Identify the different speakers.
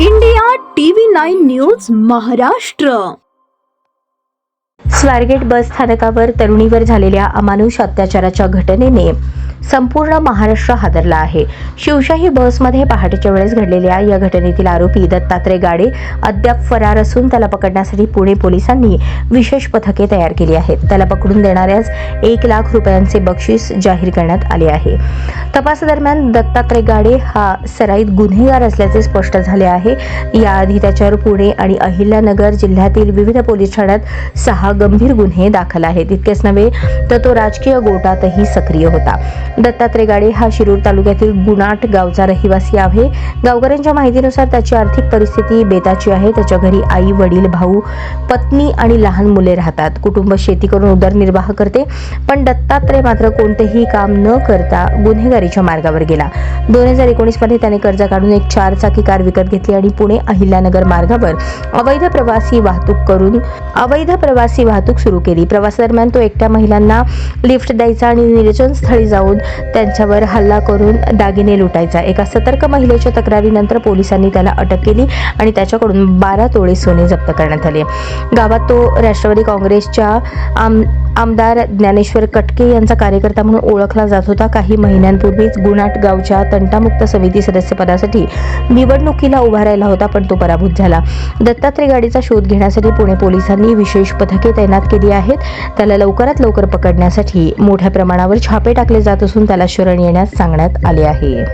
Speaker 1: India TV nine news Maharashtra.
Speaker 2: Swargate bus स्थानकावर तरुणीवर झालेल्या अमानुष अत्याचाराच्या घटनेने संपूर्ण महाराष्ट्र हादरला आहे. शिवशाही बसमध्ये पहाटेच्या वेळेस घडलेल्या या घटनेतील आरोपी दत्तात्रय गाडे अद्याप फरार असून त्याला पकडण्यासाठी पुणे पोलिसांनी विशेष पथके तयार केली आहेत. त्याला पकडून देणाऱ्यास एक लाख रुपयांचे बक्षीस जाहीर करण्यात आले आहे. तपासादरम्यान दत्तात्रय गाडे हा सराईत गुन्हेगार असल्याचे स्पष्ट झाले आहे. याआधी त्याच्यावर पुणे आणि अहिल्यानगर जिल्ह्यातील विविध पोलीस ठाण्यात सहा गंभीर गुन्हे दाखल आहेत. इतकेच नव्हे तर तो राजकीय गोटातही सक्रिय होता. दत्तात्रय गाडे हा शिरूर तालुक्यातील गुणाट गावचा रहिवासी आहे. गावकऱ्यांच्या माहितीनुसार त्याची आर्थिक परिस्थिती बेताची आहे. त्याच्या घरी आई वडील भाऊ पत्नी आणि लहान मुले राहतात. कुटुंब शेती करून उदरनिर्वाह करते पण दत्तात्रय मात्र कोणतेही काम न करता गुन्हेगारीच्या मार्गावर गेला. दोन हजार एकोणीसमध्ये त्याने कर्ज काढून एक चार चाकी कार विकत घेतली आणि पुणे अहिल्यानगर मार्गावर अवैध प्रवासी वाहतूक करून अवैध प्रवासी वाहतूक सुरू केली. प्रवासादरम्यान तो एकट्या महिलांना लिफ्ट द्यायचा आणि निर्जन स्थळी जाऊन त्यांच्यावर हल्ला करून दागिने लुटायचा. एका सतर्क महिलेच्या तक्रारीनंतर पोलिसांनी त्याला अटक केली आणि त्याच्याकडून बारा तोळे सोने जप्त करण्यात आले. गावात तो राष्ट्रवादी काँग्रेसच्या आम आमदार ज्ञानेश्वर कटके यांचा कार्यकर्ता म्हणून ओळखला जात होता. काही महिन्यांपूर्वीच गुणाट गावच्या तंटामुक्त समिती सदस्यपदासाठी निवडणुकीला उभा राहिला होता पण तो पराभूत झाला. दत्तात्रय गाडीचा शोध घेण्यासाठी पुणे पोलिसांनी विशेष पथके तैनात केली आहेत. त्याला लवकरात लवकर पकडण्यासाठी मोठ्या प्रमाणावर छापे टाकले जात असून असून त्याला शरण येण्यास सांगण्यात आले आहे.